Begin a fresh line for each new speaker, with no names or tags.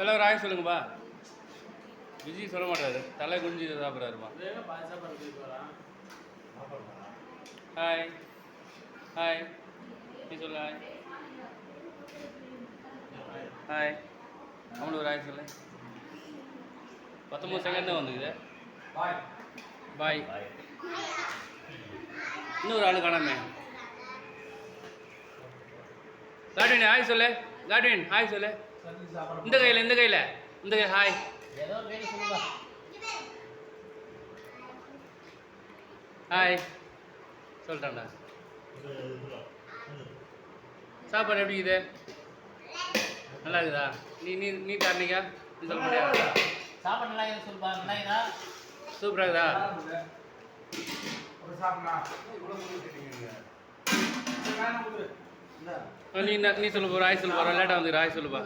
எல்லாம் ஒரு சொல்லுங்கப்பா. விஜய் சொல்ல மாட்டாரு. தலை குஞ்சு சாப்பிட்றாருப்பா. ஹாய் ஹாய் நீ சொல்லு ஹாய் ஹாய் அவனு ஒரு ஹாய் சொல்லு. பத்தொம்பது செகண்ட் தான் வந்துக்குது
பாய்
பாய் இன்னொரு ஆள் காணாமே. காட்வின் ஹாய் சொல்லு. காட்வின் ஹாய் சொல்லு. இந்த கையில் இந்த கையில். இந்த கை ஹாய்
ஒரு
ஹாய் சொல்லிட்டான்டா சாப்பாடு எப்படி இருக்குது? நல்லா இருக்குதா? நீ நீ நீ காரணிக்கா நீ சொல்ல முடியா
சாப்பாடு நல்லா இருக்குது சொல்லுப்பா. நல்லா இருக்குதா?
சூப்பராக இருக்குதா? நீ என்ன- நீ சொல்ல போகிற ஆய் சொல்ல போகிற லேட்டாக வந்து ஆய் சொல்லுப்பா